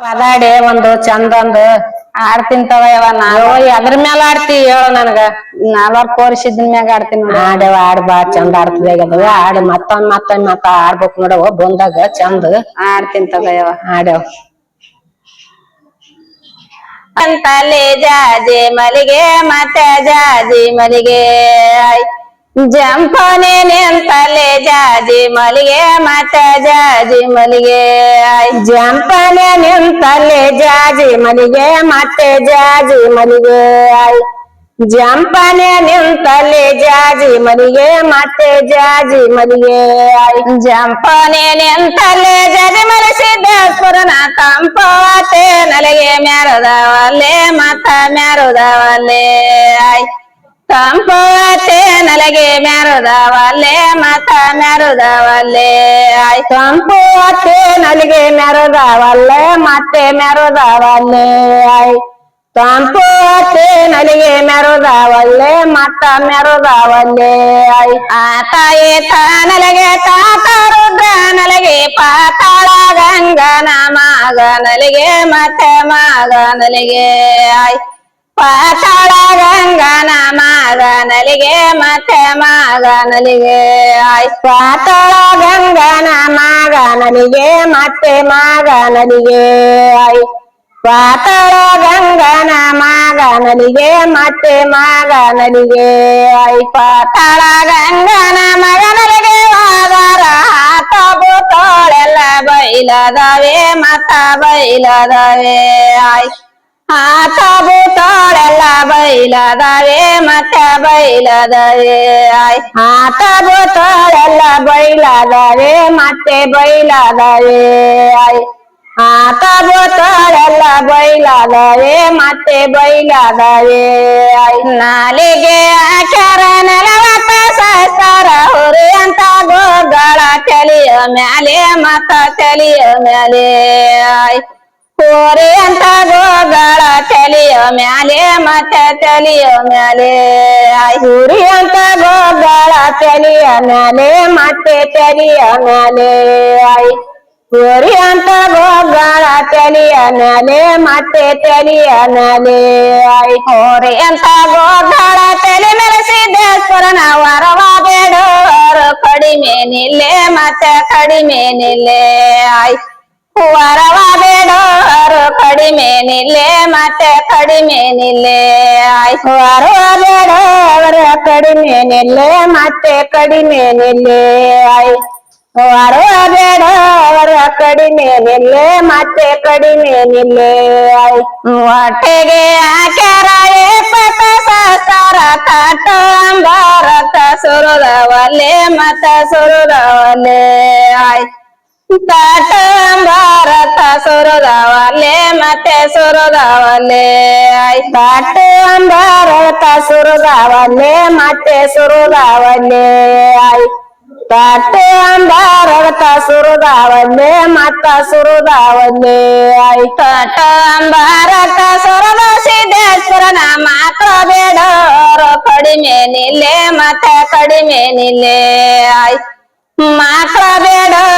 ಅದಾಡಿ ಒಂದು ಚಂದೊಂದು ಆಡ್ತಿಂತವ ತವ ನಾವು ಎದ್ರ ಮ್ಯಾಲ ಆಡ್ತಿ ಹೇಳು ನನ್ಗ. ನಾಲ್ವರ್ ಕೋರ್ಸಿದ್ ಮ್ಯಾಗ ಆಡ್ತೀನಿ ನೋಡಿ. ಆಡವ ಆಡ್ ಬಾ ಚಂದ ಆಡ್ತದ ಆಗದವ ಆಡ್ ಮತ್ತೊಂದ್ ಮತ್ತೊಮ್ಮೆ ಮತ್ತ ಆಡ್ಬೇಕು ನೋಡವ ಬಂದಾಗ ಚಂದ. ಆಡ್ತಿಂತವ ತಗ ಯವ್ವ. ಆಡ್ಯವ. ಅಂತಲ್ಲಿ ಜಾಜಿ ಮಲಿಗೆ ಮತ್ತೆ ಜಾಜಿ ಮಲಿಗೆ ಜಂಪನೆ ನಿಂತಲ್ಲಿ ಜಾಜಿ ಮಲಿಗೆ ಮತ್ತೆ ಜಾಜಿ ಮಲಿಗೆ. ಜಂಪನೆ ನಿಂತಲ್ಲಿ ಜಾಜಿ ಮಲಿಗೆ ಮತ್ತೆ ಜಾಜಿ ಮಲಿಗೆ. ಜಂಪನೆ ನಿಂತಲ್ಲಿ ಜಾಜಿ ಮಲಿಗೆ ಮತ್ತೆ ಜಾಜಿ ಮಲಿಗೆ. ಜಂಪನೆ ನಿಂತಲ್ಲಿ ಜಾಜಿ ಮಲಿಸಿದ್ದೇಶ್ವರನ ತಂಪವಾತೆ ನಲಗೆ ಮ್ಯಾರದವಲ್ಲೇ ಮತ್ತ ಮ್ಯಾರುದವಲ್ಲೇ. ತಂಪವಾತೆ ನಲಗೆ ಮ್ಯಾರುದವಲ್ಲೇ ಮತ್ತ ಮ್ಯಾರುದವಲ್ಲೇ ತಂಪು ಅತ್ತೆ ನಲಿಗೆ ಮೆರದವಲ್ಲೆ ಮತ್ತೆ ಮೆರದವಲ್ಲೆ ತಂಪು ಅತ್ತೆ ನಲಿಗೆ ಮೆರದವಲ್ಲೆ ಮತ್ತ ಮೆರದವಲ್ಲೆ ಆತಾಯೇ ನಲಗೆ ತಾತ ರುದ್ರ ನಲಗೆ ಪಾತಾಳ ಗಂಗನ ಮಗ ನಲಿಗೆ ಮತ್ತೆ ಮಗ ನಲಿಗೆ ಪಾತಾಳ ಗಂಗನ ಮಾಗ ನಲಿಗೆ ಮತ್ತೆ ಮಗ ನಲಿಗೆ ಪಾತಾಳ ಗಂಗನ ಮಾಗ ನಲಿಗೆ ಮತ್ತೆ ಮಗ ನಲಿಗೆ ಪಾತಾಳ ಗಂಗನ ಮಾಗ ನಲಿಗೆ ಮತ್ತೆ ಮಗ ಐ ಪಾತಾಳ ಗಂಗನ ಮಗ ನಲಿಗೆ ವಾದರ ಹಾಕಬು ತೋಳೆಲ್ಲ ಬೈಲದವೆ, ಮತ್ತ ಬೈಲದವೆ. ಹಾಕಬು ತೋಳೆಲ್ಲ ಬೈಲದವೆ ಮತ್ತೆ ಬೈಲದವೆ ಆತ ಬೋತಳೆಲ್ಲ ಬೈಲಾದವೆ ಮತ್ತೆ ಬೈಲಾದವೆ ಆತ ಬೋತಳೆಲ್ಲ ಬೈಲಾದವೆ ಮತ್ತೆ ಬೈಲಾದವೆ ನಾಲಿಗೆ ಆಚಾರ ನಲವತ್ತ ಸಹಸ್ರ ಹುರಿ ಅಂತ ಗೋಗಳ ತಲಿಯ ಮ್ಯಾಲೆ ಮತ ತಲಿಯ ಮ್ಯಾಲೆ ಹೋರಿ ಅಂತ ಗೋಗಳ ತಲಿಯ ಮ್ಯಾಲೆ ಮತ ತಲಿಯ ಮ್ಯಾಲೆ ಹುರಿ ಅಂತ ಗೋಗಳ ತಲಿಯ ಮ್ಯಾಲೆ ಮತ್ತೆ ತಲಿಯ ಮ್ಯಾಲೆ ಹುರಿ ಅಂತ ಗೋಗಳ ತಲಿಯ ಮ್ಯಾಲೆ ಮತ್ತೆ ತಲಿಯ ಮ್ಯಾಲೆ ಹೋರಿ ಅಂತ ಗೋಗಳ ತಲೆ ಮೆರೆಸಿದ್ದೇಶ್ವರನ ವರವ ಬೇಡವರು ಕಡಿಮೆ ನಿಲ್ಲೆ ಮತ್ತೆ ಕಡಿಮೆ ನಿಲ್ಲೆ ವರವ ಬೇಡವರು ಕಡಿಮೆ ನಿಲ್ಲೆ ಮತ್ತೆ ಕಡಿಮೆ ನಿಲ್ಲೆ ಹೊರುವ ಬೇಡ ಅವರ ಕಡಿಮೆ ನಿಲ್ಲೆ ಮತ್ತೆ ಕಡಿಮೆ ನಿಲ್ಲೆ ಹೊರುವ ಬೇಡ ಅವರ ಕಡಿಮೆ ನಿಲ್ಲೆ ಮತ್ತೆ ಕಡಿಮೆ ನಿಲ್ಲೆ ಹೊಟ್ಟೆಗೆ ಹಾಕ್ಯಾರ ಏಪತ ಸಹಸ್ರ ಕಾಟ ಭಾರತ ಸುರದವಲ್ಲೆ ಮತ ಸುರದವಲ್ಲೆ ಕಾಟ ಭಾರತ ಸುರದವಲ್ಲೆ, ಮತ್ತೆ ಸುರದವಲ್ಲೇ. ಕಾಟು ಅಂಬಾರತ ಸುರದವಲ್ಲೇ, ಮತ್ತೆ ಸುರದವಲ್ಲೇ. ಕಾಟು ಅಂಬಾರತ ಸುರದವಲ್ಲೇ, ಮತ್ತ ಸುರದವಲ್ಲೇ. ಕಾಟ ಭಾರತ ಸುರದ ಸಿದ್ದೇಶ್ವರನ ಮಾತ್ರ ಬೇಡೋರು. ಕಡಿಮೆ ನಿಲ್ಲೆ, ಮತ್ತೆ ಕಡಿಮೆ ನಿಲ್ಲೆ. ಮಾತ್ರ ಬೇಡವರು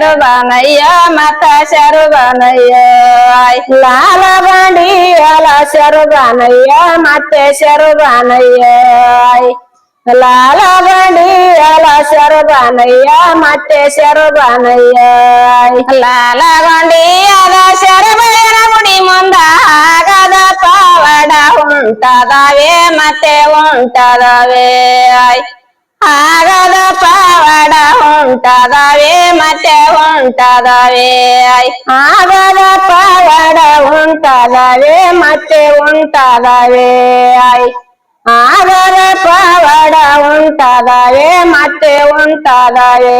శరు మత శరువనయ్య. బానయ్య లాల బండి అల శరువనయ్య బానయ్య మత శరువనయ్య. బానయ్య లాల బండి అల శరు బానయ్య మత శరు లాల బండి అల శరు బయరముడి పావడ ఉంటదవే మతే ఉంటదవే. ఆగ ఉంటదవే మధ్య ఉంటదవే ఆగల పగడ ఉంటదవే మధ్య ఉంటదవే ఆగల పగడ ఉంటదవే మధ్య ఉంటదవే